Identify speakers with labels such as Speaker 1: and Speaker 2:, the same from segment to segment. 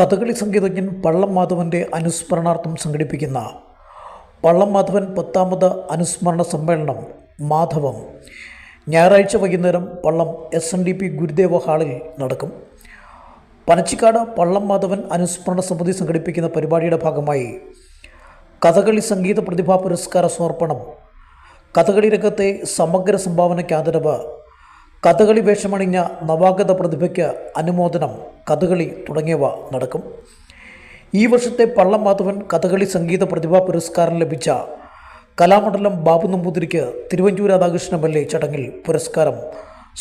Speaker 1: കഥകളി സംഗീതജ്ഞൻ പള്ളം മാധവന്റെ അനുസ്മരണാർത്ഥം സംഘടിപ്പിക്കുന്ന പള്ളം മാധവൻ പത്താമത് അനുസ്മരണ സമ്മേളനം മാധവം. ഞായറാഴ്ച വൈകുന്നേരം Pallam S N D P Gurudeva ഹാളിൽ നടക്കും. പനച്ചിക്കാട് പള്ളം മാധവൻ അനുസ്മരണ സമിതി സംഘടിപ്പിക്കുന്ന പരിപാടിയുടെ ഭാഗമായി കഥകളി സംഗീത പ്രതിഭാ പുരസ്കാര സമർപ്പണം കഥകളി രംഗത്തെ സമഗ്ര സംഭാവനയ്ക്ക് ആദരവ് കഥകളി വേഷമണിഞ്ഞ നവാഗത പ്രതിഭയ്ക്ക് അനുമോദനം കഥകളി തുടങ്ങിയവ നടക്കും. ഈ വർഷത്തെ പള്ളം മാധവൻ കഥകളി സംഗീത പ്രതിഭാ പുരസ്കാരം ലഭിച്ച Kalamandalam Babu നമ്പൂതിരിക്ക് Thiruvanchoor Radhakrishnan M L A ചടങ്ങിൽ പുരസ്കാരം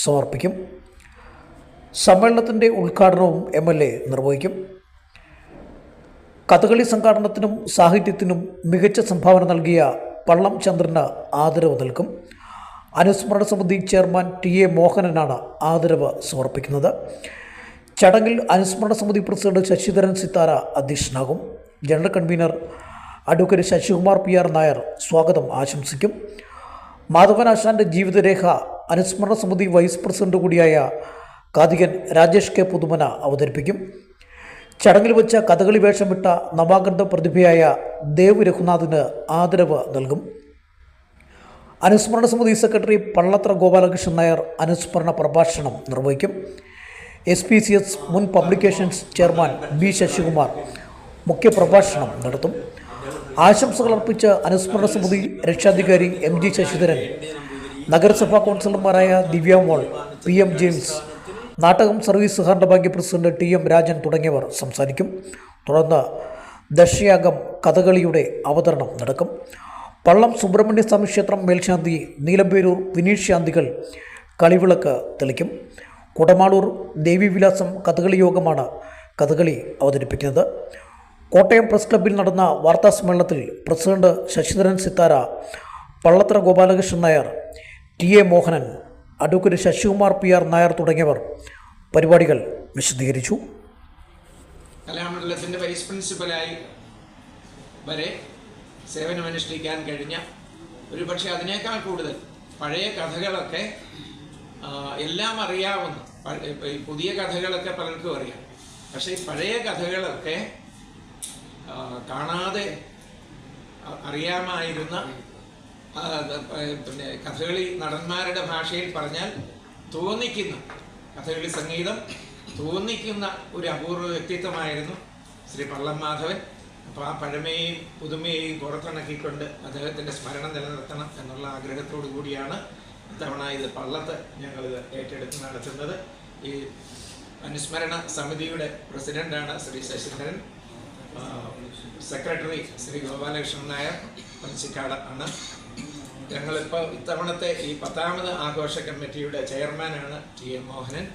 Speaker 1: സമർപ്പിക്കും. സമ്മേളനത്തിന്റെ ഉദ്ഘാടനവും എം എൽ എ നിർവഹിക്കും. കഥകളി സംഘാടനത്തിനും സാഹിത്യത്തിനും മികച്ച സംഭാവന നൽകിയ പള്ളം ചന്ദ്രന് ആദരവ് നൽകും. അനുസ്മരണ സമിതി ചെയർമാൻ ടി എ മോഹനനാണ് ആദരവ് സമർപ്പിക്കുന്നത്. ചടങ്ങിൽ അനുസ്മരണ സമിതി president Sasidharan Sithara അധ്യക്ഷനാകും. General convener advocate Sasikumar P R Nair സ്വാഗതം ആശംസിക്കും. മാധവനാശാന്റെ ജീവിതരേഖ അനുസ്മരണ സമിതി വൈസ് പ്രസിഡന്റ് കൂടിയായ കാതികൻ രാജേഷ് കെ പുതുമന അവതരിപ്പിക്കും. ചടങ്ങിൽ വെച്ച കഥകളി വേഷമിട്ട നവാഗത പ്രതിഭയായ ദേവ് രഘുനാഥിന് ആദരവ് നൽകും. അനുസ്മരണ സമിതി സെക്രട്ടറി പള്ളത്ര ഗോപാലകൃഷ്ണൻ നായർ അനുസ്മരണ പ്രഭാഷണം നിർവഹിക്കും. എസ് പി സി എസ് മുൻ പബ്ലിക്കേഷൻസ് ചെയർമാൻ ബി ശശികുമാർ മുഖ്യപ്രഭാഷണം നടത്തും. ആശംസകൾ അർപ്പിച്ച അനുസ്മരണ സമിതി രക്ഷാധികാരി എം ജി ശശിധരൻ നഗരസഭാ കൗൺസിലർമാരായ Divya Mol P M James Nattakam service സഹകരണ bank president T M Rajan തുടങ്ങിയവർ സംസാരിക്കും. തുടർന്ന് ദശയാഗം കഥകളിയുടെ അവതരണം നടക്കും. പള്ളം സുബ്രഹ്മണ്യസ്വാമി ക്ഷേത്രം മേൽശാന്തി നീലമ്പേരൂർ വിനീഷ് ശാന്തികൾ കളിവിളക്ക് തെളിക്കും. കുടമാളൂർ ദേവിവിലാസം കഥകളി യോഗമാണ് കഥകളി അവതരിപ്പിക്കുന്നത്. കോട്ടയം പ്രസ് ക്ലബ്ബിൽ നടന്ന വാർത്താ സമ്മേളനത്തിൽ president Sasidharan Sithara Pallathra Gopalakrishnan Nair T A Mohanan advocate Sasikumar P R Nair തുടങ്ങിയവർ പരിപാടികൾ വിശദീകരിച്ചു.
Speaker 2: കലാമണ്ഡലത്തിന്റെ വൈസ് പ്രിൻസിപ്പലായി വരെ സേവനമനുഷ്ഠിക്കാൻ കഴിഞ്ഞ ഒരു പക്ഷെ അതിനേക്കാൾ കൂടുതൽ പഴയ കഥകളൊക്കെ എല്ലാം അറിയാവുന്ന പുതിയ കഥകളൊക്കെ പലർക്കും അറിയാം. പക്ഷേ ഈ പഴയ കഥകളൊക്കെ കാണാതെ അറിയാമായിരുന്ന പിന്നെ കഥകളി നടന്മാരുടെ ഭാഷയിൽ പറഞ്ഞാൽ തോന്നിക്കുന്ന കഥകളി സംഗീതം തോന്നിക്കുന്ന ഒരു അപൂർവ വ്യക്തിത്വമായിരുന്നു ശ്രീ പള്ളം മാധവൻ. അപ്പോൾ ആ പഴമയെയും പുതുമയെയും പുറത്തിണക്കിക്കൊണ്ട് അദ്ദേഹത്തിന്റെ സ്മരണ നിലനിർത്തണം എന്നുള്ള ആഗ്രഹത്തോടു കൂടിയാണ് ഇത്തവണ ഇത് പള്ളത്ത് ഞങ്ങളിത് ഏറ്റെടുത്ത് നടത്തുന്നത്. ഈ അനുസ്മരണ സമിതിയുടെ പ്രസിഡന്റാണ് ശ്രീ ശശിധരൻ. സെക്രട്ടറി ശ്രീ ഗോപാലകൃഷ്ണൻ നായർ പഞ്ചിക്കാട് ആണ്. ഞങ്ങളിപ്പോൾ ഇത്തവണത്തെ ഈ പത്താമത് ആഘോഷ കമ്മിറ്റിയുടെ ചെയർമാനാണ് ടി എം മോഹനൻ.